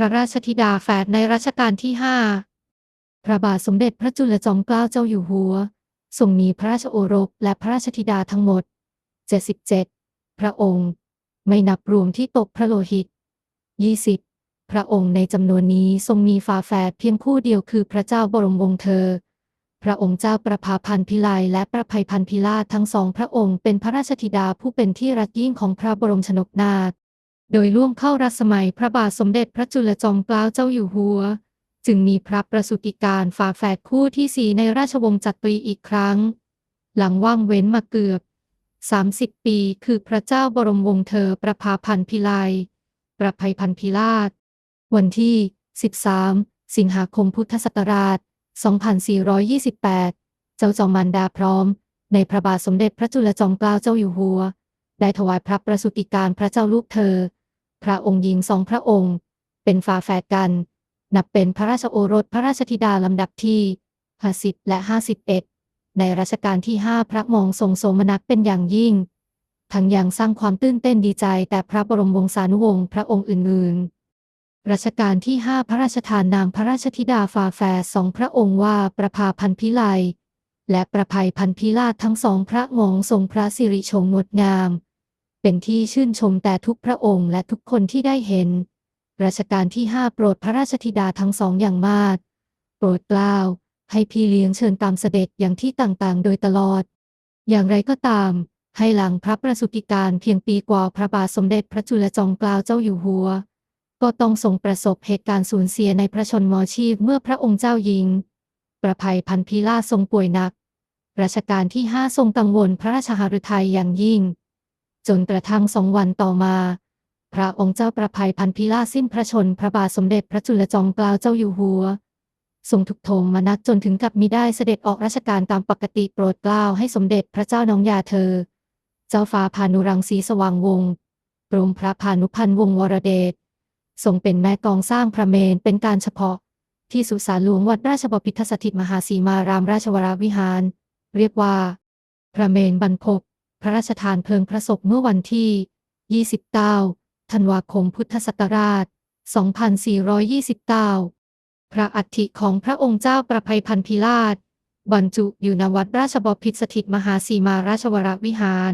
พระราชธิดาแฝดในรัชกาลที่ห้าพระบาทสมเด็จพระจุลจอมเกล้าเจ้าอยู่หัวทรงมีพระราชโอรสและพระราชธิดาทั้งหมด 77 พระองค์ ไม่นับรวมที่ตกพระโลหิต 20 พระองค์ในจำนวนนี้ทรงมีฝาแฝดเพียงผู้เดียวคือพระเจ้าบรมวงศ์เธอ พระองค์เจ้าประภาพันธ์พิไลและประภัยพันธ์พิราทั้งสองพระองค์เป็นพระราชธิดาผู้เป็นที่รักยิ่งของพระบรมชนกนาถ โดยล่วงเข้ารัสมัยพระบาทสมเด็จพระจุลจอมเกล้าเจ้าอยู่หัว จึงมีพระประสูติการฝาแฝดคู่ที่สี่ในราชวงศ์จักรีอีกครั้ง หลังว่างเว้นมาเกือบ 30 ปีคือพระเจ้าบรมวงศ์เธอประภาพันธ์พิไลประภัยพันธ์พิราช วันที่ 13 สิงหาคมพุทธศักราช 2428 เจ้าจอมมารดาพร้อม ในพระบาทสมเด็จพระจุลจอมเกล้าเจ้าอยู่หัว ได้ถวายพระประสูติการพระเจ้าลูกเธอ พระองค์หญิงสองพระองค์ เป็นฝาแฝดกัน นับเป็นพระราชโอรสพระราชธิดาลำดับที่50และ 51 ในรัชกาลที่ 5 พระมองทรงโสมนัสเป็นอย่างยิ่ง ทั้งยังสร้างความตื่นเต้นดีใจแต่พระบรมวงศานุวงศ์พระองค์อื่นๆ รัชกาลที่ 5 พระราชทานนามพระราชธิดาฝาแฝดสองพระองค์ว่าประภาพันพิไลและประภัยพันธ์พิราชทั้งสองพระงองทรงพระสิริโฉมงดงาม เป็นที่ชื่นชมแต่ทุกพระองค์และทุกคนที่ได้เห็น รัชกาลที่5โปรดพระราชธิดาทั้งสองอย่างมาก โปรดกล้าว ให้พี่เลี้ยงเชิญตามเสด็จอย่างที่ต่างๆ โดยตลอด อย่างไรก็ตาม ให้หลังพระประสูติการเพียงปีกว่าพระบาทสมเด็จพระจุลจอมเกล้าเจ้าอยู่หัว ก็ต้องทรงประสบเหตุการณ์สูญเสียในพระชนมชีพเมื่อพระองค์เจ้าหญิง ประภัยพันพิลาทรงป่วยหนักรัชกาลที่5ทรงกังวลพระราชหฤทัยอย่างยิ่ง จนกระทั่งสองวันต่อมา พระองค์เจ้าประภัยพันพิลาสิ้นพระชนพระบาทสมเด็จพระจุลจอมเกล้าเจ้าอยู่หัวทรงทุกข์โทมนัสจนถึงกับมิได้เสด็จออกราชการตามปกติโปรดเกล้าให้สมเด็จพระเจ้าน้องยาเธอ เจ้าฟ้าพานุรังสีสว่างวงศ์กรมพระพานุพันธ์วงศ์วรเดชทรงเป็นแม่กองสร้างพระเมรุเป็นการเฉพาะ ที่สุสานหลวงวัดราชบพิตรสถิตมหาสีมารามราชวรวิหาร เรียกว่า พระเมรุบรรพบ พระราชทานเพลิงพระศพเมื่อวันที่ 29 ธันวาคมพุทธศักราช 2429 พระอัฐิของพระองค์เจ้าประภัยพันธ์พิราชบรรจุอยู่ณวัดราชบพิตรสถิตมหาสีมาราชวรวิหาร